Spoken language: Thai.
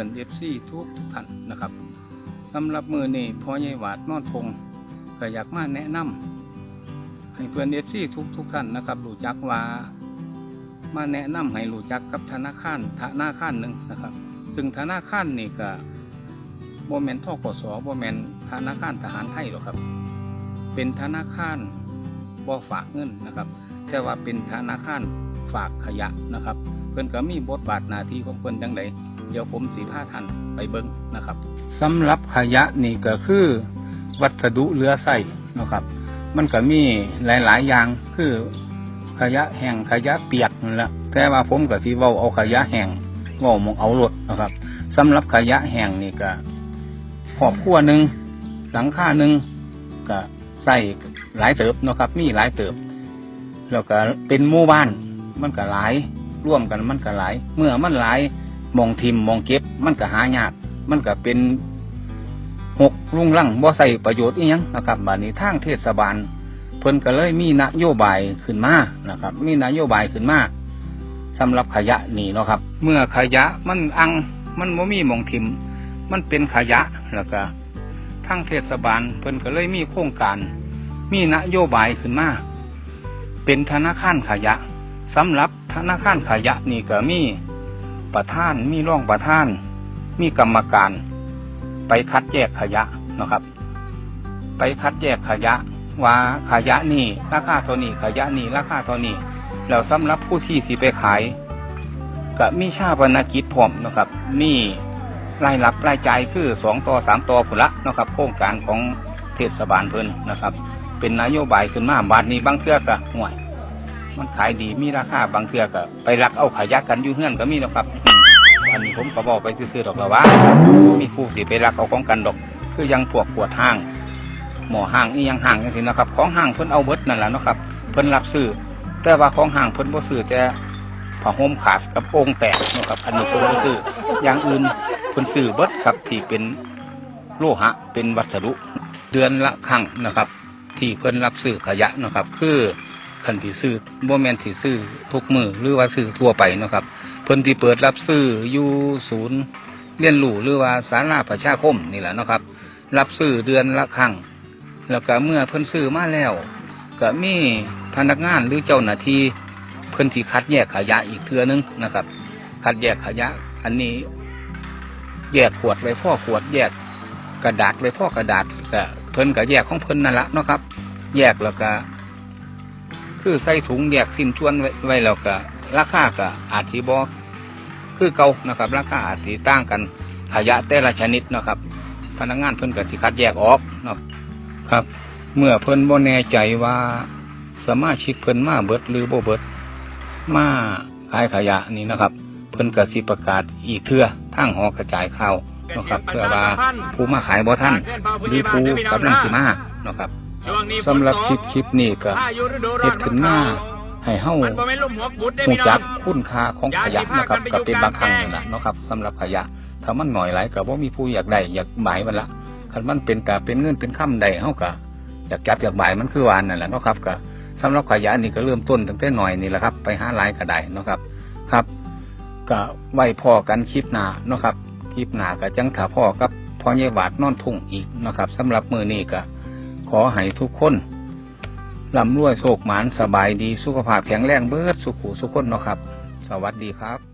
พื่อนเอฟซีทุกทุกท่านนะครับสำหรับมือนี่พ่อใหญ่หวาดนอนทงก็อยากมาแนะนำให้เพื่อนเอฟซีทุกทุกท่านนะครับรู้จักว่ามาแนะนำให้รู้จักกับธนาคารธนาคารหนึ่งนะครับ ซึ่งธนาคารนี่ก็โมเมนทอกสโมเมนธนาคารทหารไทยหรอกครับ เป็นธนาคารบ่ฝากเงินนะครับ แต่ว่าเป็นธนาคารฝากขยะนะครับ เพิ่อนก็มีบทบาทหน้าที่ของเพิ่อนจังได เดี๋ยวผมสีผ้าทันไปเบิ่งนะครับสำหรับขยะนี่ก็คือ วัสดุเหลือใส่นะครับ มันก็มีหลาย ๆ อย่างคือขยะแห้งขยะเปียกนั่นแหละแต่ว่าผมก็สิเว้าเอาขยะแห้งเว้ามองเอารถนะครับสำหรับขยะแห้งนี่ก็ครอบครัวหนึ่งหลังคาหนึ่งก็ใส่หลายเติบนะครับ มีหลายเติบ แล้วก็เป็นหมู่บ้าน มันก็หลายร่วมกันมันก็หลาย เมื่อมันหลาย มองทิมมองเก็บ มันก็หายาก มันก็เป็นหกลุงลังบ่ใส่ประโยชน์อีหยังนะครับบัดนี้ทางเทศบาล เพิ่นก็เลยมีนโยบายขึ้นมานะครับ มีนโยบายขึ้นมาสำหรับขยะนี่เนาะครับ เมื่อขยะมันอังมันบ่มีมองทิม มันเป็นขยะแล้วก็ทางเทศบาล เพิ่นก็เลยมีโครงการ มีนโยบายขึ้นมาเป็นธนาคารขยะสำหรับธนาคารขยะนี่ก็มี ประธานมีร่องประธาน มีกรรมการ ไปคัดแยกขยะนะครับ ไปคัดแยกขยะ ว่าขยะนี่ราคาเท่านี้ขยะนี่ราคาเท่านี้แล้วสำหรับผู้ที่สิไปขายก็มีชาปนกิจพร้อมนะครับ มีรายรับรายจ่ายคือสองต่อสามต่อผุละนะครับ โครงการของเทศบาลเพิ่นนะครับ เป็นนโยบายขึ้นมาบาทนี้บางเทือกะห่วย มันขายดีมีราคาบางเทือกะไปรักเอาขายะกันอยู่เฮือนก็มีนะครับอืมอันนี้ผมก็บอกไปซื่อๆดอกแล้วว่ามีผู้สิไปรักเอาของกันดอก คือยังพวกปวดห้าง หมอห้างนี่ยังห้างจังซี่นะครับ ของห้างเพิ่นเอาเบิดนั่นแหละเนาะครับ เพิ่นรับซื้อแต่ว่าของห้างเพิ่นบ่ซื้อแต่ผ้าห่มขาดกับโอ่งแตกเนาะครับอันนี้เพิ่นบ่ซื้ออย่างอื่นเพิ่นซื้อเบิดครับที่เป็นโลหะเป็นวัสดุเดือนละครั้งนะครับ ที่เพิ่นรับซื้อขยะเนาะครับ คือ คันที่ซื้อบ่แมนที่ซื้อทุกมือหรือว่าซื้อทั่วไปเนาะครับ เพิ่นที่เปิดรับซื้ออยู่ศูนย์เรียนรู้หรือว่าศาลาประชาคมนี่แหละเนาะครับ รับซื้อเดือนละครั้งแล้วก็เมื่อเพิ่นซื้อมาแล้วก็มีพนักงานหรือเจ้าหน้าที่เพิ่นที่คัดแยกขยะอีกเทื่อนึงนะครับ คัดแยกขยะ อันนี้ แยกขวดไว้พ่อขวด แยกกระดาษไว้พ่อกระดาษก็เพิ่นก็แยกของเพิ่นนั่นละเนาะครับ แยกแล้วก็ คือใส่ถุงแยกสิ้นชวนไว้แล้วก็ราคาก็อาจสิบ่คือเก่านะครับ ราคาอาจสิต่างกันขยะแต่ละชนิดนะครับ พนักงานเพิ่นก็สิคัดแยกออกเนาะครับ เมื่อเพิ่นบ่แน่ใจว่าสมาชิกเพิ่นมาเบิดหรือบ่เบิด มาขายขยะนี่นะครับ เพิ่นก็สิประกาศอีกเทื่อทางหอกระจายข่าวนะครับเพื่อว่าผู้มาขายบ่ทันหรือผู้กำลังสิมาเนาะครับ สำหรับคลิปคลิปนี้ก็เฮ็ดขึ้นมาให้เฮามันบ่แม่นลมหัวกุดได้รู้พี่น้จัอกงคุณค่าของขยะนะครับก็เป็นบางครั้งนั่นแหละเนาะครับสำหรับขยะถ้ามันหน่อยหลายก็บ่มีผู้อยากได้อยากหมายมันละคันมันเป็นกะเป็นเงินเป็นคำใดเฮาก็อยากจับอยากหมายมันคือวานนั่นแหละเนาะครับก็สำหรับขยะนี่ก็เริ่มต้นตั้งแต่หน่อยนี่แหละครับ ไปหาหลายก็ได้เนาะครับครับก็ไว้พอกันคลิปหน้าเนาะครับคลิปหน้าก็จังถ้าพ่อกับพ่อเยวาดนอนทุ่งอีกเนาะครับสำหรับมือนี้ก็ ขอให้ทุกคนร่ำรวยโชคหมานสบายดีสุขภาพแข็งแรงเบิดสุขุสุขคนเนาะครับ สวัสดีครับ